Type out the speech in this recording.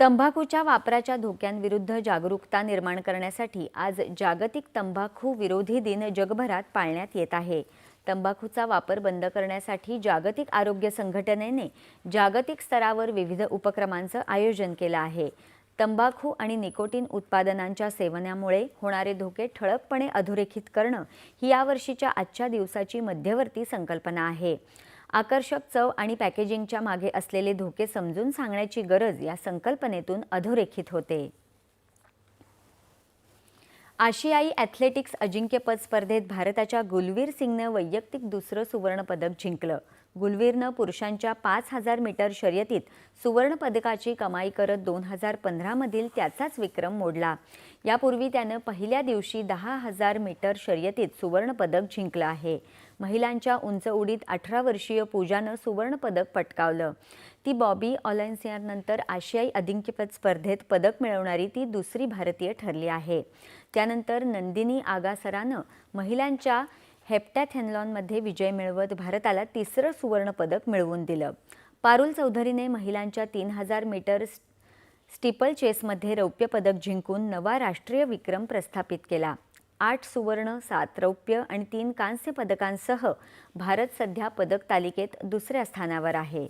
तंबाखूच्या वापराच्या धोक्यांविरुद्ध जागरूकता निर्माण करण्यासाठी आज जागतिक तंबाखू विरोधी दिन जगभरात पाळण्यात येत आहे. तंबाखूचा वापर बंद करण्यासाठी जागतिक आरोग्य संघटनेने जागतिक स्तरावर विविध उपक्रमांचं आयोजन केलं आहे. तंबाखू आणि निकोटीन उत्पादनांच्या सेवनामुळे होणारे धोके ठळकपणे अधोरेखित करणं ही यावर्षीच्या आजच्या दिवसाची मध्यवर्ती संकल्पना आहे. आकर्षक चव आणि पॅकेजिंगच्या मागे असलेले धोके समजून सांगण्याची गरज या संकल्पनेतून अधोरेखित होते. आशियाई ॲथलेटिक्स अजिंक्यपद स्पर्धेत भारताच्या गुलवीर सिंगनं वैयक्तिक दुसरं सुवर्णपदक जिंकलं. गुलवीरनं पुरुषांच्या पाच हजार मीटर शर्यतीत सुवर्णपदकाची कमाई करत दोन हजार पंधरामधील त्याचाच विक्रम मोडला. यापूर्वी त्यानं पहिल्या दिवशी दहा हजार मीटर शर्यतीत सुवर्णपदक जिंकलं आहे. महिलांच्या उंच उडीत अठरा वर्षीय पूजानं सुवर्णपदक पटकावलं. ती बॉबी ऑलेन्सियानंतर आशियाई अजिंक्यपद स्पर्धेत पदक मिळवणारी ती दुसरी भारतीय ठरली आहे. त्यानंतर नंदिनी आगासरानं महिलांच्या हेप्टॅथॅनलॉनमध्ये विजय मिळवत भारताला तिसरं सुवर्णपदक मिळवून दिलं. पारुल चौधरीने महिलांच्या तीन हजार मीटर स्टिपल चेसमध्ये रौप्य पदक जिंकून नवा राष्ट्रीय विक्रम प्रस्थापित केला. आठ सुवर्ण सात रौप्य आणि तीन कांस्य पदकांसह भारत सध्या पदक तालिकेत दुसऱ्या स्थानावर आहे.